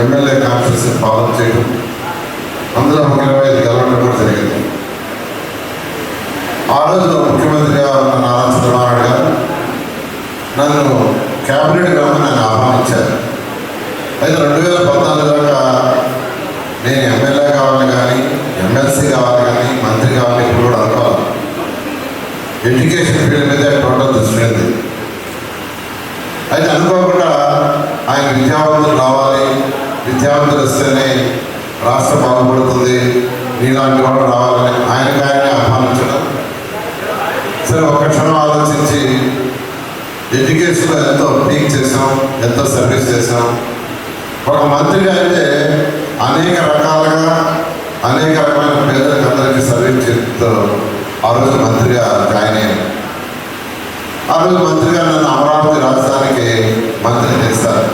MLA conference పాలన చేయడం అందులో ఒక ఇరవై ఐదు గెలవడం కూడా జరిగింది. ఆ రోజు ముఖ్యమంత్రిగా ఉన్న నారా చంద్రబాబు గారు నన్ను క్యాబినెట్ రమ్మని నన్ను ఆహ్వానించారు. అయితే రెండు వేల పద్నాలుగు దాకా నేను ఎమ్మెల్యే కావాలి కానీ ఎమ్మెల్సీ కావాలి కానీ మంత్రి కావాలి ఇప్పుడు కూడా అనుకోవాలి ఎడ్యుకేషన్ ఫీల్డ్ మీద టోటల్ దృష్టి ఉంది అయితే అనుకోకుండా ఆయన విద్యావంతులు రావాలి విద్యావంతులు వస్తేనే రాష్ట్రం బాగుపడుతుంది నీలాంటి వాళ్ళు రావాలని ఆయనకు ఆయనే ఆహ్వానించడం. సరే ఒక క్షణం ఆలోచించి ఎడ్యుకేషన్లో ఎంతో పీక్ చేసాం ఎంతో సర్వీస్ చేసాం ఒక మంత్రిగా అయితే అనేక రకాలుగా అనేక రకమైన పేదలకు అందరికీ సర్వీస్ చేస్తూ ఆ రోజు మంత్రిగా జాయిన్ అయ్యాను ఆ రోజు మంత్రిగా నన్ను అమరావతి రాజధానికి మంత్రి చేస్తారు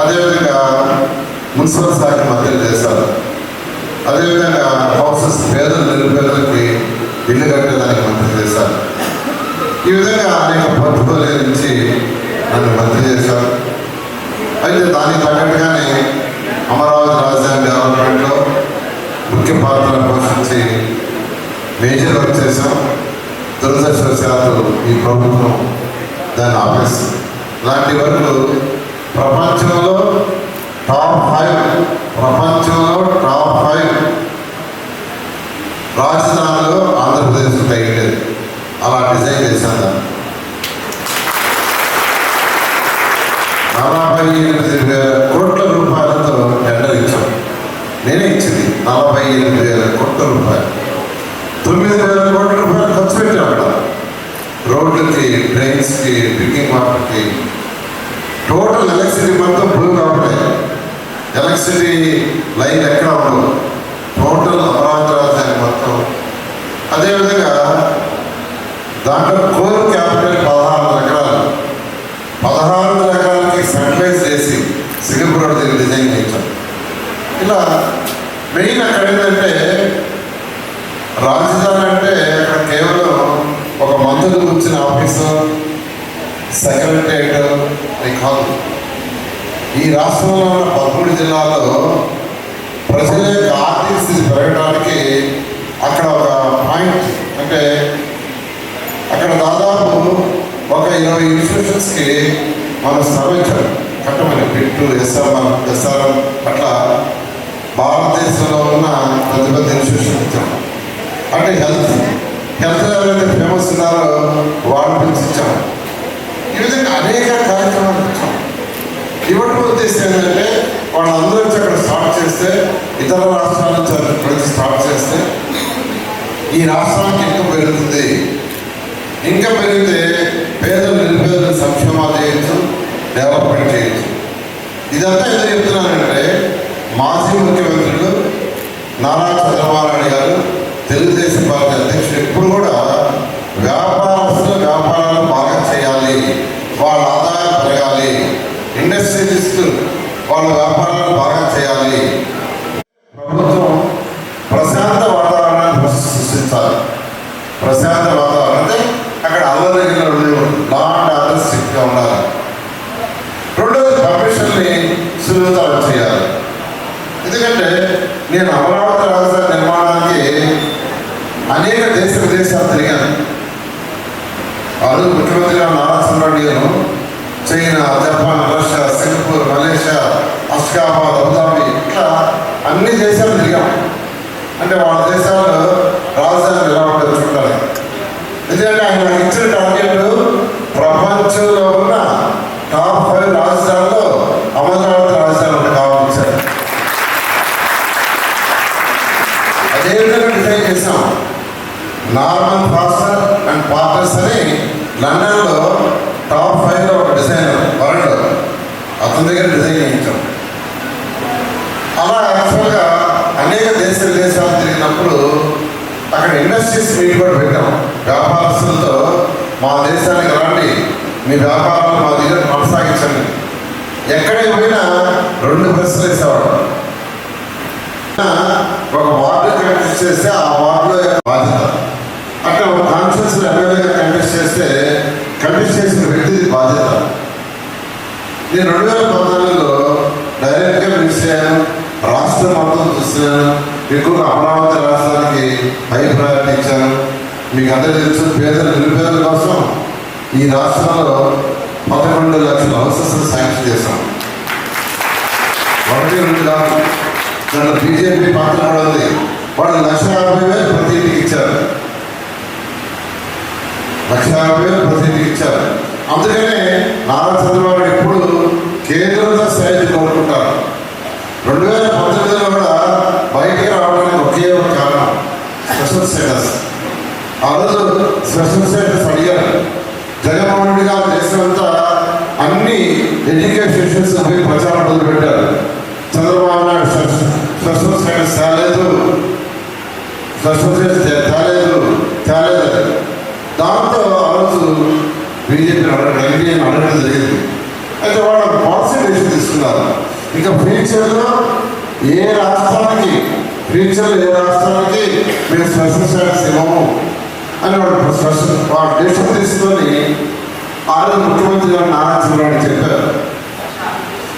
అదేవిధంగా మున్సిపల్ శాఖ మంత్రి చేశారు. అదేవిధంగా హౌసెస్ పేదలు నిరుపేదలకి ఇల్లు కట్టడానికి మద్దతు చేశారు. ఈ విధంగా అనేక పట్టుదల నుంచి నన్ను మంత్రి చేశారు. అయితే దానికి తగ్గట్టుగానే అమరావతి రాజధాని డెవలప్మెంట్లో ముఖ్య పాత్ర పోషించి మేజర్ వర్క్ చేశాం. దురదృష్టవశాత్తు ఈ ప్రభుత్వం దాన్ని ఆపేస్తుంది లాంటి వర్క్ ప్రపంచంలో టాప్ ఫైవ్ ప్రపంచంలో టాప్ ఫైవ్ రాజధానిలో ఆంధ్రప్రదేశ్ తగ్గలేదు అలా డిజైన్ చేశాను ఎలక్ట్రిసిటీ మొత్తం బ్లూ కాబడే ఎలక్ట్రిసిటీ లైన్ ఎక్కడ ఉండదు. టోటల్ అమరావతి రాజధాని మొత్తం. అదేవిధంగా దాంట్లో కోర్ క్యాపిటల్ పదహారు వందల ఎకరాలు. పదహారు వందల ఎకరాలకి సెంట్రలైజ్ చేసి సింగపూర్ రోడ్ దగ్గర డిజైన్ చేయించాం. ఇలా మెయిన్ అక్కడ ఏంటంటే రాజధాని అంటే అక్కడ కేవలం ఒక మంత్రులు వచ్చిన ఆఫీసు సెక్రటరియట్ అని కాదు. ఈ రాష్ట్రంలో ఉన్న పదమూడు జిల్లాల్లో ప్రజల యొక్క ఆర్థిక స్థితి పెరగడానికి అక్కడ ఒక పాయింట్ అంటే అక్కడ దాదాపు ఒక ఇరవై ఇన్స్టిట్యూషన్స్కి మనం స్థాపించాం కట్టమని పిట్టు ఎస్ఆర్ఎం ఎస్ఆర్ఎం అట్లా భారతదేశంలో ఉన్న పెద్ద పెద్ద ఇన్స్టిట్యూషన్ ఇచ్చాం. అంటే హెల్త్ హెల్త్ ఎవరైతే ఫేమస్ ఉన్నారో వాళ్ళు పిలిచిచ్చాం ఈ విధంగా అనేక కార్యక్రమాలు ఇవ్వటం ఉద్దేశం ఏంటంటే వాళ్ళందరూ వచ్చి అక్కడ స్టార్ట్ చేస్తే ఇతర రాష్ట్రాల నుంచి వచ్చి స్టార్ట్ చేస్తే ఈ రాష్ట్రానికి ఇంకా పెరుగుతుంది. ఇంకా పెరిగితే పేదలు నిరుపేదలు సంక్షేమాలు చేయొచ్చు డెవలప్మెంట్ చేయొచ్చు. ఇదంతా ఎందుకు చెప్తున్నానంటే మాజీ ముఖ్యమంత్రులు నారా చంద్రబాబు నాయుడు గారు తెలుగుదేశం పార్టీ అధ్యక్షుడు ఎప్పుడు కూడా వ్యాపారస్తుల వ్యాపారాలు బాగా చేయాలి వాళ్ళ ఆదాయం పెరగాలి ఇండస్ట్రియలిస్టులు వాళ్ళ వ్యాపారాలు బాగా చేయాలి ప్రభుత్వం ప్రశాంత వాతావరణాన్ని సృష్టించాలి ప్రశాంత వాతావరణం అంటే అక్కడ అల్లరి లా అండ్ ఆర్డర్ స్ట్రిక్ట్గా ఉండాలి రెండోది పర్మిషన్ని సులువుతరం చేయాలి ఎందుకంటే నేను అమరావతి రాజధాని నిర్మాణానికి అనేక దేశ విదేశాలు తిరిగాను ఆ రోజు ముఖ్యమంత్రిగా Nara Chandrababu garu China Japan Russia Singapore Malaysia Ashgabat Abu Dhabi ఇట్లా అన్ని దేశాలు తిరిగాం అంటే రాజధాని ఎలా ఉంటుంది చూడాలి ఎందుకంటే ఆయన ఇచ్చిన టార్గెట్ ప్రపంచంలో ఉన్న టాప్ ఫైవ్ రాజధానిలో అమరావతి రాజధాని ఒకటి కావాలిచ్చారు అదేవిధంగా డిజైన్ చేసాం నార్మన్ ప్రాసెసర్ అండ్ పార్టర్స్ అని లండన్లో టాప్ ఫైవ్లో ఒక డిజైనర్ వరల్డ్ అతని దగ్గర డిజైన్ చేయించాం. తిరిగినప్పుడు అక్కడ ఇండస్ట్రీస్ మీట్ కూడా పెట్టాం. వ్యాపారస్తులతో మా దేశానికి రాండి. మీ వ్యాపారాలు మా దగ్గర కొనసాగించండి. ఎక్కడికి పోయినా రెండు ప్రశ్నలు వేసేవాడు ఒక వార్డు కంటెస్ట్ చేస్తే ఆ వార్డులో బాధ్యత. అట్లా ఒక కాన్ఫరెన్స్ ఎమ్మెల్యేగా కంటెస్ట్ చేస్తే కంటెస్ట్ చేసిన వ్యక్తిది బాధ్యత. నేను రెండు వేల పద్నాలుగులో డైరెక్ట్గా మినిస్టర్ అయ్యాను. రాష్ట్రం మొత్తం చూస్తున్నాను ఎక్కువగా అమరావతి రాష్ట్రానికి హై ప్రయారిటీ ఇచ్చాను మీకు అందరికీ తెలుసు పేదల నిరుపేదల కోసం ఈ రాష్ట్రంలో పదకొండు లక్షల హౌసెస్ శాంక్షన్ చేశాం. ఒకటి రెండు కాదు. దాంట్లో బీజేపీ పాత్ర కూడా ఉంది. వాళ్ళు లక్ష యాభై వేలు ప్రతి ఇంటికి ఇచ్చారు. లక్ష యాభై వేలు ప్రతి ఇంటికి ఇచ్చారు. అందుకనే నారా చంద్రబాబు ఇప్పుడు ఎప్పుడు కేంద్రంలో స్థాయి కోరుకుంటారు రెండు వేల పంతొమ్మిదిలో కూడా బయటికి రావడానికి ఒకే ఒక కారణం స్పెషల్ స్టేటస్ ఆ రోజు స్పెషల్ స్టేటస్ అడిగారు జగన్మోహన్ రెడ్డి గారు దేశమంతా అన్ని ఎడ్యుకేషన్ ఇష్యూస్ పోయి ప్రచారం మొదలుపెట్టారు. Chandrababu Naidu special special status తేలేదు. స్పెషల్ స్టేటస్ తేలేదు. తేలేదు. దాంతో ఆ రోజు బీజేపీని అడగడం ఎన్డీఏని అడగడం జరిగింది. అయితే వాళ్ళ పాలసీ డెసిషన్ తీసుకున్నారు. ఇంకా ఫ్యూచర్లో ఏ రాష్ట్రానికి ఫ్యూచర్లో ఏ రాష్ట్రానికి నేను స్పెషల్ స్టేటస్ అని వాడు స్పెషల్ వాడు డెసిషన్ తీసుకొని ఆ ముఖ్యమంత్రి గారు నారా చంద్రబాబు చెప్పారు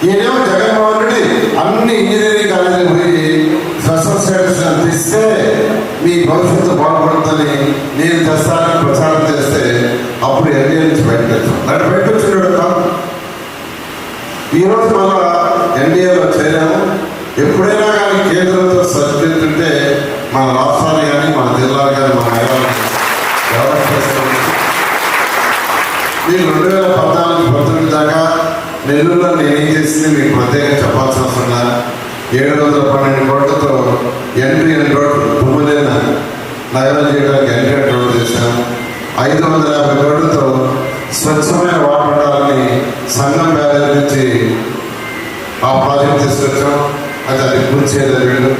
ఈయనేమో జగన్మోహన్ రెడ్డి అన్ని ఇంజనీరింగ్ కాలేజీలు పోయి స్పెషల్ స్టేటస్ అందిస్తే మీ భవిష్యత్తు బాగుపడుతుందని నేను తెస్తానని ప్రచారం చేస్తే అప్పుడు ఎన్డీఏ నుంచి బయటకు వచ్చాం దాన్ని బయటకు వచ్చినాడు ఈరోజు మళ్ళా ఎన్డీఏలో చేరాము. ఎప్పుడైనా కానీ కేంద్రంతో సబ్జెక్ట్ ఉంటే మన రాష్ట్రాలు కానీ మన జిల్లాలు కానీ మన హైదరాబాద్ డెవలప్ చేసుకోవచ్చు మీకు రెండు వేల పద్నాలుగు పంతొమ్మిది దాకా నెల్లూరులో నేనేం చేసింది మీకు ప్రత్యేకంగా చెప్పాల్సిన అవసరం లేదు. ఏడు వందల పన్నెండు కోట్లతో ఎంట్రీ ఎన్ రోడ్ తుమ్మలేన నగరం చేయడానికి ఎంట్రీ అండ్ రోడ్ చేశాను ఐదు వందల యాభై కోట్లతో స్వచ్ఛమైన వాటర్ ఉండాలని సంఘం బ్యారేజ్ నుంచి ఆ ప్రాజెక్ట్ తీసుకొచ్చాం అది అది పూర్తి చేయలేదు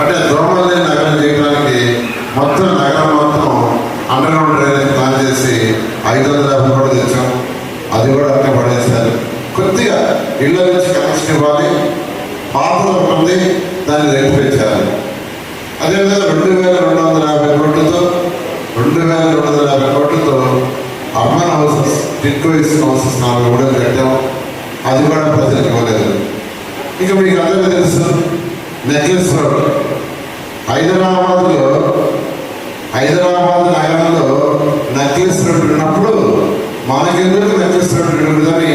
అంటే దోమల్ని నగరం చేయడానికి మొత్తం నగరం మొత్తం అండర్ గ్రౌండ్ డ్రైనేజ్ ప్లాన్ చేసి ఐదు వందల యాభై కూడా తెచ్చాం అది కూడా అట్లా పడేశారు కొద్దిగా ఇళ్ళ నుంచి కనెక్షన్ ఇవ్వాలి పాత్ర ఉంది దాన్ని రెక్టిఫై చేయాలి అదేవిధంగా రెండు వేల రెండు వందల యాభై కోట్లతో రెండు వేల రెండు వందల యాభై కోట్లతో అర్బన్ హౌసెస్ టిట్కో ఇస్తున్న నాలుగు కూడా కట్టాం అది కూడా ప్రజలకు ఇవ్వలేదు ఇంకా మీకు అందరికీ తెలుసు నెక్లెస్ రోడ్ హైదరాబాద్లో హైదరాబాద్ నగరంలో నక్లెస్ రోడ్డు ఉన్నప్పుడు మనకెందుకు నక్లెస్ రోడ్డు ఉందని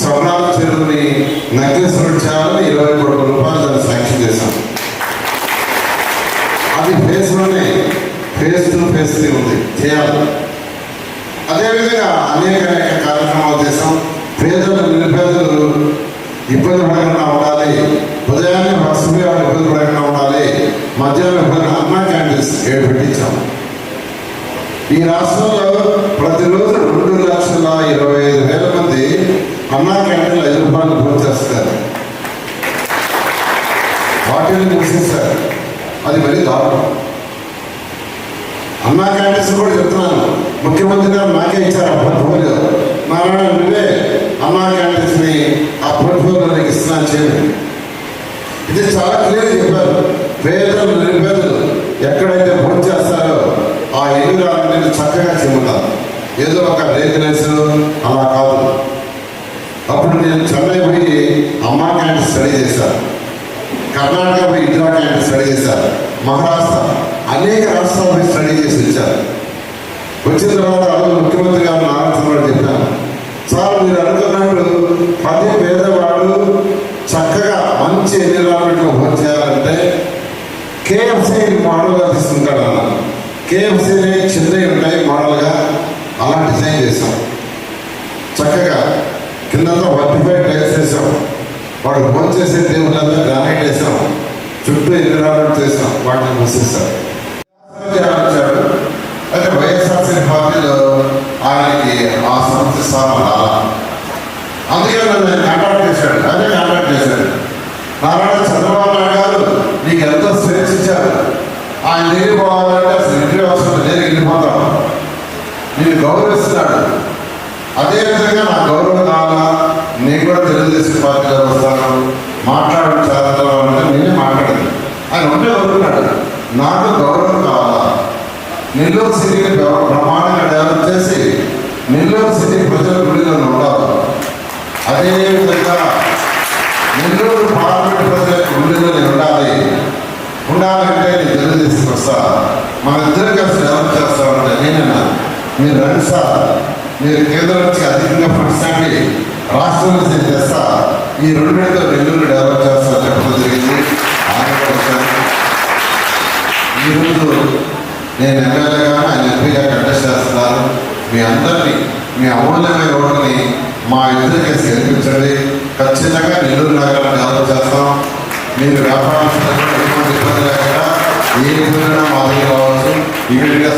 స్వర్ణాల చెరువుని నక్లెస్ రోడ్ చేయాలని ఇరవై కోట్ల రూపాయలు దాన్ని శాంక్షన్ చేశాం అది ఫేస్లోనే ఫేస్ టు ఫేస్ త్రీ ఉంది చేయాలి అదేవిధంగా అనేక అనేక కార్యక్రమాలు చేసాం పేదలు నిరుపేదలు ఇబ్బంది పడకుండా ఉండాలి ఉదయాన్నే బస్సు మీద వాళ్ళు ఇబ్బంది పడకుండా ఉండాలి మధ్యాహ్నం ఇబ్బంది అన్నా క్యాంటీన్స్ ఏడు పెట్టించాం ఈ రాష్ట్రంలో ప్రతిరోజు రెండు లక్షల ఇరవై ఐదు వేల మంది అన్నా క్యాంటీన్లు ఐదు రూపాయలు భోజనం చేస్తారు వాటిని మూసేస్తారు అది మరీ దారుణం అన్నా క్యాంటీన్స్ కూడా చెప్తున్నాను ముఖ్యమంత్రి గారు నాకే ఇచ్చారు ఆ పోర్ట్ఫోలియో నారాయణ నువ్వే అన్నా క్యాంటీన్స్ని ఆ పోర్ట్ఫోలియో నీకు ఇస్తున్నాను చేయండి ఇది చాలా క్లియర్ చెప్పారు పేదలు నిరుపేదలు ఎక్కడైతే భోజనం చేస్తారో ఆ ఎన్నిరాలని చక్కగా చెబుతారు ఏదో ఒక రేకులేస్ అలా కాదు అప్పుడు నేను చెన్నై పోయి అమ్మా క్యాంటీన్ స్టడీ చేశాను కర్ణాటక పోయి ఇందిరా క్యాంటీన్ స్టడీ చేశారు మహారాష్ట్ర అనేక రాష్ట్రాలు పోయి స్టడీ చేసి వచ్చారు వచ్చిన తర్వాత అడుగు ముఖ్యమంత్రి గారు నారాయణ చెప్పాను సార్ మీరు అనుకున్నట్టు ప్రతి పేదవాడు చక్కగా మంచి ఎన్విరాన్మెంట్లో భోజనం చేయాలంటే కేఎఫ్సీ మోడల్గా తీసుకుంటాడు అన్నాను కేఎఫ్సీని చిన్నవి ఉంటాయి మోడల్గా అలా డిజైన్ చేశాం. చక్కగా కిందంతా వర్టిఫైడ్ టైల్స్ వేసాం వాడు ఫోన్ చేసే టేబుల్ అంతా గ్రానైట్ వేసాం చుట్టూ ఎన్విరాన్మెంట్ చేసాం వాటిని మూసేసాం అయితే వైఎస్ఆర్సీ పార్టీలో ఆయనకి ఆ సంస్థ స్థానం రాలా అందుకే నన్ను కాంటాక్ట్ చేశాడు అదే కాంటాక్ట్ చేశాడు నారాయణ చంద్రబాబు నాయుడు గారు నీకు ఎంతో స్వేచ్ఛ ఇచ్చారు ఆయన పోవాలంటే అసలు ఇంటి అవసరం నేను వెళ్ళిపోతాను నేను గౌరవిస్తున్నాడు అదే విధంగా నా గౌరవం కావాలా? నేను కూడా తెలుగుదేశం పార్టీలో వస్తాను మాట్లాడడం చేస్తాను అంటే నేనే మాట్లాడదు ఆయన ఉంటే కోరుకున్నాడు నాకు గౌరవం కావాలా? నెల్లూరు సిటీని ప్రమాణంగా డెవలప్ చేసి నెల్లూరు సిటీ ప్రజల గుడిలో ఉండాలి అదే నెల్లూరు పార్లమెంట్ ప్రజల గుడిలో ఉండాలి. ఉండాలంటే వస్తా మా ఇద్దరు కలిసి డెవలప్ చేస్తామంటే నేనన్నా మీరు రండి సార్. మీరు కేంద్రం నుంచి అధికంగా ఫండ్స్ అండి రాష్ట్రం నుంచి తెస్తా ఈ రెండింటితో నెల్లూరు డెవలప్ చేస్తా చెప్పడం జరిగింది. ఆయన ఈరోజు నేను ఎమ్మెల్యేగా ఆయన ఎంపీగా కంటెస్ట్ చేస్తున్నారు. మీ అందరినీ మీ అమూల్యమైన రోడ్డుని మా ఇద్దరికి కేసు గెలిపించండి. ఖచ్చితంగా నెల్లూరు నగరాన్ని డెవలప్ చేస్తాం. మీరు వ్యాపారం ఏ విధంగా మాదిరి దగ్గర కావచ్చు ఇమీడియట్గా